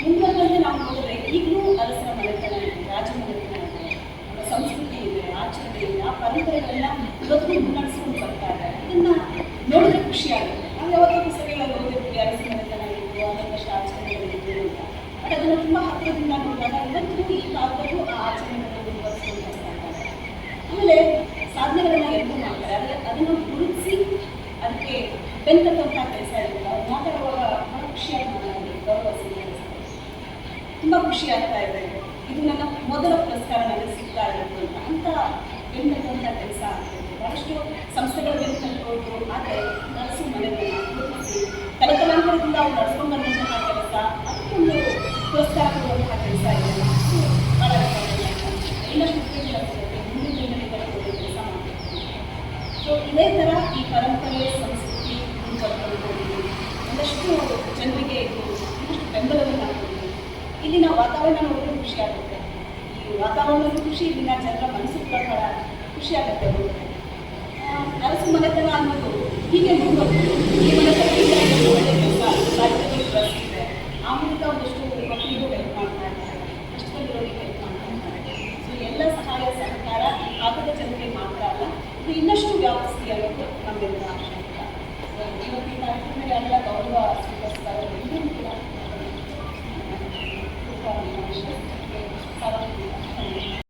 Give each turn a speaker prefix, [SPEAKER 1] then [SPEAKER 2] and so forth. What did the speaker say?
[SPEAKER 1] ಮುಂದೆ ಬಂದು ನಾವು ನೋಡಿದ್ರೆ ಈಗಲೂ ಅರಸರ ಮನೆತನ ಇದೆ ರಾಜಮನೆತನ ಇದೆ ನಮ್ಮ ಸಂಸ್ಕೃತಿ ಇದೆ ಆಚರಣೆ ಇದೆ ಆ ಪರಂಪರೆಗಳೆಲ್ಲ ಇವತ್ತು ಮುನ್ನಡೆಸ್ಕೊಂಡು ಬರ್ತಾ ಇದೆ ಇದನ್ನ ನೋಡಿದ್ರೆ ಖುಷಿ ಆಗುತ್ತೆ ನಾವು ಯಾವತ್ತೂ ಪುಸ್ತಕಗಳಲ್ಲಿ ಓದಿರ್ತೀವಿ ಅರಸ ಮನೆತನ ಇತ್ತು ಅದಕ್ಕಷ್ಟು ಅಂತ ಅದನ್ನು ತುಂಬ ಹತ್ತಿರದಿಂದ ನೋಡುವಾಗ ಇವತ್ತು ಈ ಕಾಲದಲ್ಲೂ ಆ ಆಚರಣೆಗಳನ್ನು ಮುಂದುವರಿಸ್ಕೊಂಡು ಬರ್ತಾ ಇದ್ದಾರೆ ಆಮೇಲೆ ಸಾಧನೆಗಳನ್ನ ಎಲ್ಲರೂ ಮಾಡ್ತಾರೆ ಆದರೆ ಅದನ್ನು ಗುರುತಿಸಿ ಅದಕ್ಕೆ ಬೆಂತಕ್ಕಂಥ ಕೆಲಸ ಇರುತ್ತೆ. ಮಾತಾಡುವಾಗ ಖುಷಿಯಾಗಿ ಮಾತಾಡೋದು ಗೌರವ ಸಿಗುತ್ತೆ ತುಂಬ ಖುಷಿ ಆಗ್ತಾ ಇದೆ. ಇದು ನನ್ನ ಮೊದಲ ಪುರಸ್ಕಾರ ನನಗೆ ಸಿಗ್ತಾ ಇರೋದು ಅಂತ. ಅಂತ ಬೆಂತಕ್ಕಂಥ ಕೆಲಸ ಆಗ್ತಿದೆ. ಬಹಳಷ್ಟು ಸಂಸ್ಥೆಗಳು ಬೆಂತಕ್ಕೋದು ಆದರೆ ನರಸು ಮನೆಗಳನ್ನ ಗುರುತಿಸಿ ಅವ್ರು ನಡೆಸ್ಕೊಂಡು ಬಂದಂತಹ ಕೆಲಸ ಅದಕ್ಕೊಂದು ಪುರಸ್ಕಾರ ಕೊಡುವಂತಹ ಕೆಲಸ ಇದೆ. ಇದೇ ಥರ ಈ ಪರಂಪರೆ ಸಂಸ್ಕೃತಿ ಮುಂದುವರ್ಕೊಂಡು ಹೋಗಿ ಒಂದಷ್ಟು ಜನರಿಗೆ ಇದು ಬೆಂಬಲವನ್ನು ಕೊಡಿ ಇಲ್ಲಿನ ವಾತಾವರಣ ನೋಡಿದ್ರೆ ಖುಷಿ ಆಗುತ್ತೆ. ಈ ವಾತಾವರಣದ ಖುಷಿ, ಇಲ್ಲಿನ ಜನರ ಮನಸ್ಸು ಬಹಳ ಖುಷಿ ಆಗುತ್ತೆ. ಮನೆತನ ಅನ್ನೋದು ಹೀಗೆ ಈ ರಾಜ್ಯದಲ್ಲಿ ಆ ಮೂಲಕ ಒಂದಷ್ಟು ಹೆಲ್ಪ್ ಮಾಡ್ತಾ ಇದ್ದಾರೆ. ಎಲ್ಲ ಸಹಾಯ ಜನರಿಗೆ ಮಾತ್ರ ಅಲ್ಲ ಇನ್ನಷ್ಟು ವ್ಯಾಪಿಸ್ತಿ ಅನ್ನೋದು Ich habe mich nach dem Jahr wieder da, ich war auch